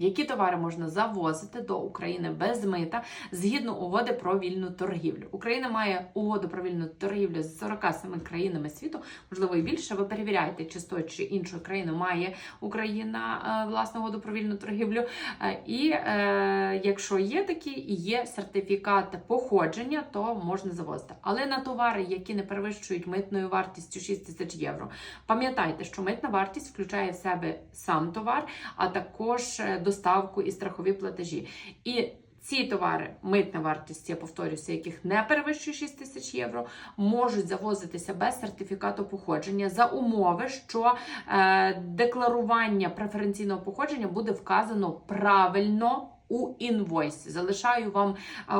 Які товари можна завозити до України без мита згідно угоди про вільну торгівлю? Україна має угоду про вільну торгівлю з 47 країнами світу, можливо і більше. Ви перевіряєте, чи з тої чи іншої країни має Україна е, власну угоду про вільну торгівлю. Е, і е, якщо є такі є сертифікат походження, то можна завозити. Але на товари, які не перевищують митною вартістю 6 тисяч євро, пам'ятайте, що митна вартість включає в себе сам товар, а також е, доставку і страхові платежі. І ці товари, митна вартість, я повторюся, яких не перевищує 6 тисяч євро, можуть завозитися без сертифікату походження за умови, що е, декларування преференційного походження буде вказано правильно. У інвойсі залишаю вам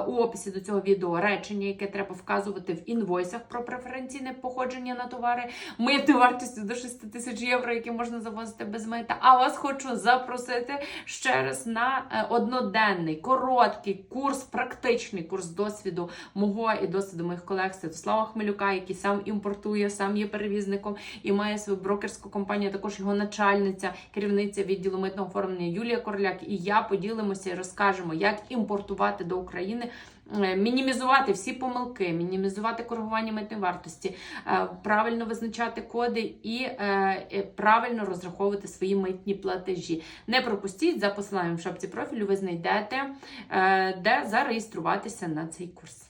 у описі до цього відео речення, яке треба вказувати в інвойсах про преференційне походження на товари митною вартістю до 6 тисяч євро, які можна завозити без мита. А вас хочу запросити ще раз на е, одноденний, короткий курс, практичний курс досвіду мого і досвіду моїх колег Святослава Хмелюка, який сам імпортує, сам є перевізником і має свою брокерську компанію. Також його начальниця, керівниця відділу митного оформлення Юлія Корляк. І я поділимося розкажемо, як імпортувати до України. е, Мінімізувати всі помилки, мінімізувати коригування митної вартості, е, правильно визначати коди і е, правильно розраховувати свої митні платежі. Не пропустіть за посиланням в шапці профілю. Ви знайдете, де зареєструватися на цей курс.